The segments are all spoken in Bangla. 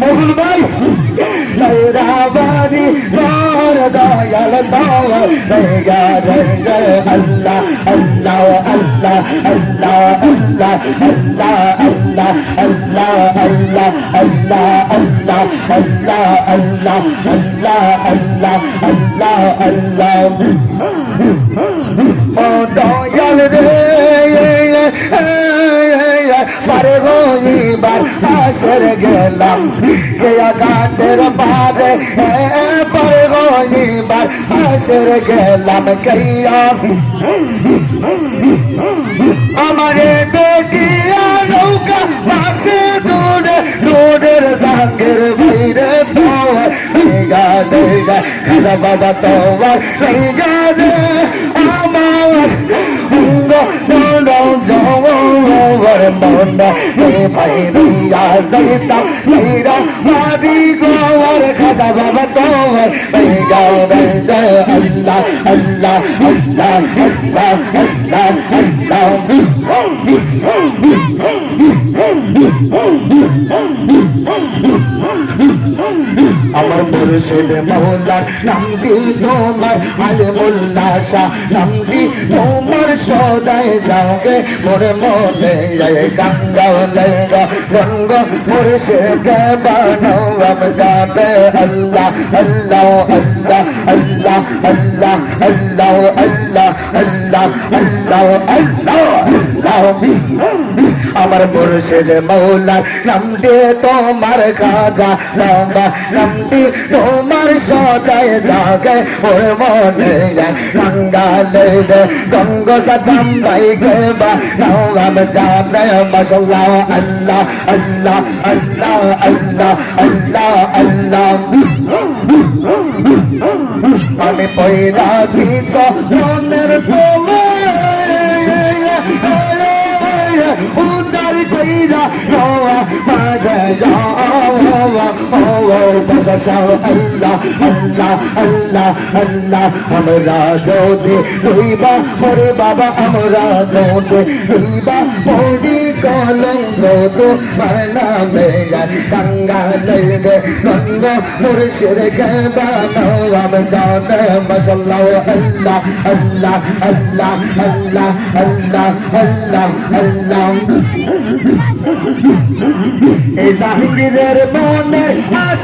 মহুল ভাই সাইরা বাড়ি তোর দয়াল দয়াল রেগা আল্লাহ আল্লাহ আল্লাহ আল্লাহ আল্লাহ আল্লাহ আল্লাহ আল্লাহ আল্লাহ আল্লাহ আল্লাহ আল্লাহ আল্লাহ আল্লাহ আল্লাহ বাসর গেলাম। গয়া গাটের বারে পর গনি বার হাসর গেলাম। গয়া আমারে বেটিয়া নৌকা পাশে দূরে দূরের সাগের বাইরে তোর গা গা খাজা বাবা তোর গা আমার উঙ্গ জড় জড় মনে ভাই রইয়া যাইতা যাইরা মারি গোয়ার খাজা বাবা তোমার ভাই গাও আল্লাহ আল্লাহ আল্লাহ আল্লাহ আল্লাহ আল্লাহ। আমার মুর্শিদ মৌলার নামটি তোমার আলে মোল্লা শাহ নামটি তোমার সদায় যাওগে মোরে মনে যায় গঙ্গা লেগা গঙ্গ মুর্শিদ বানাও আম যাবে আল্লাহ আল্লাহ আল্লাহ আল্লাহ আল্লাহ আল্লাহ আল্লাহ আল্লাহ আল্লাহ আল্লাহ আল্লাহ আমার মুর্শিদ মৌলার নামটি তোমার খাজা লম্বা নামটি তোমার সদায় জাগে, ওর মনে গঙ্গা লেগে, গঙ্গ সদম ভাই গেবা নাম যাবে মশাল্লাহ আল্লাহ আল্লাহ আল্লাহ আল্লাহ আল্লাহ আল্লাহ। আমি পয়রাছি চনের তোলে تجاوب ও বসাও আল্লাহ আল্লাহ আল্লাহ আল্লাহ আমরা যদি রইবা ওরে বাবা আমরা যদি রইবা জাহাঙ্গীরের মনের আশা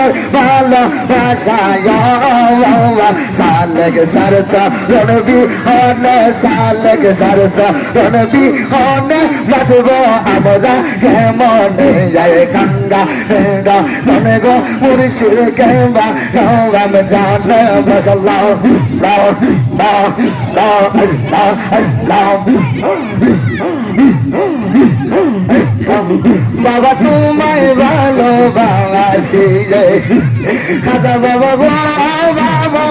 দয়ালের ভালো বাসায় সালেক সরচা রণবি হনে সালেক সরচা রণবি হনে বাজব আমরা কেমনে যায় গঙ্গা গঙ্গা তনে গো মুর্শিদ কেমবা গাম জানে মশাল্লাহ লাও লাও লাও আল্লাহ আল্লাহ বাবা তোমায় ভালো বাবাসি রে। খাজা বাবা গো, বাবা,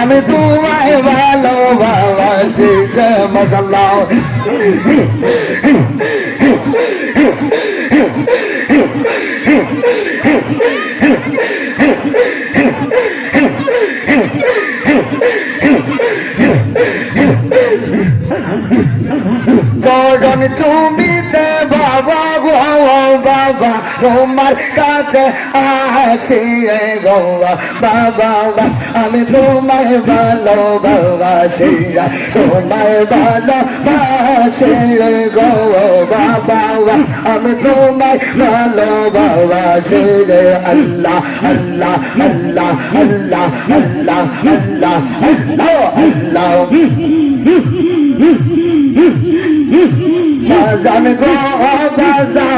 আমি তোমায় ভালো বাবাসি রে মশাল্লাহ তোমার কাছে আসি গৌবা, বাবা আমি তোমায় ভালো বাবাসি তোমায় ভালো বাসি গো বাবা, আমি তোমায় ভালো বাবাসি আল্লাহ আল্লাহ আল্লাহ আল্লাহ আল্লাহ আল্লাহ আল্লাহ আল্লাহ। বাজান গো, বাজান।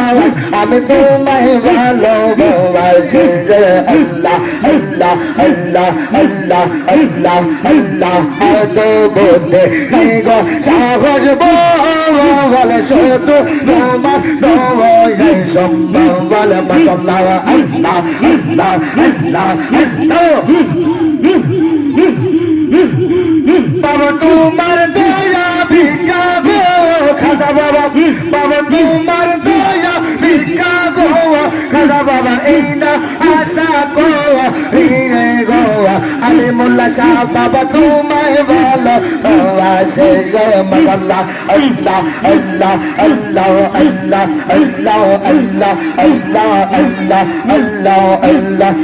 আমি তোমায় ভালোবাসি রে। আল্লাহ আল্লাহ আল্লাহ আল্লাহ আল্লাহ আল্লাহ। নাই গো সাহস বল শুধু তোমার দোয়াই সম্ভব। বল আল্লাহ আল্লাহ আল্লাহ আল্লাহ। বাবা তোমার দয়া ভিক্ষা গো। খাজা বাবা বাবা তোমার বাবা এই না আশা করি রে গো আলে মোল্লা শাহ বাবা তোমায় ভালো বাসে রে মাশাআল্লাহ আল্লাহ আল্লাহ আল্লাহ আল্লাহ আল্লাহ আল্লাহ আল্লাহ আল্লাহ আল্লাহ আল্লাহ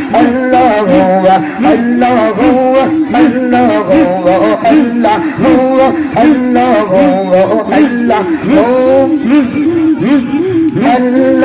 আল্লাহ আল্লাহ আল্লাহ আল্লাহ আল্লাহ আল্লাহ আল্লাহ আল্লাহ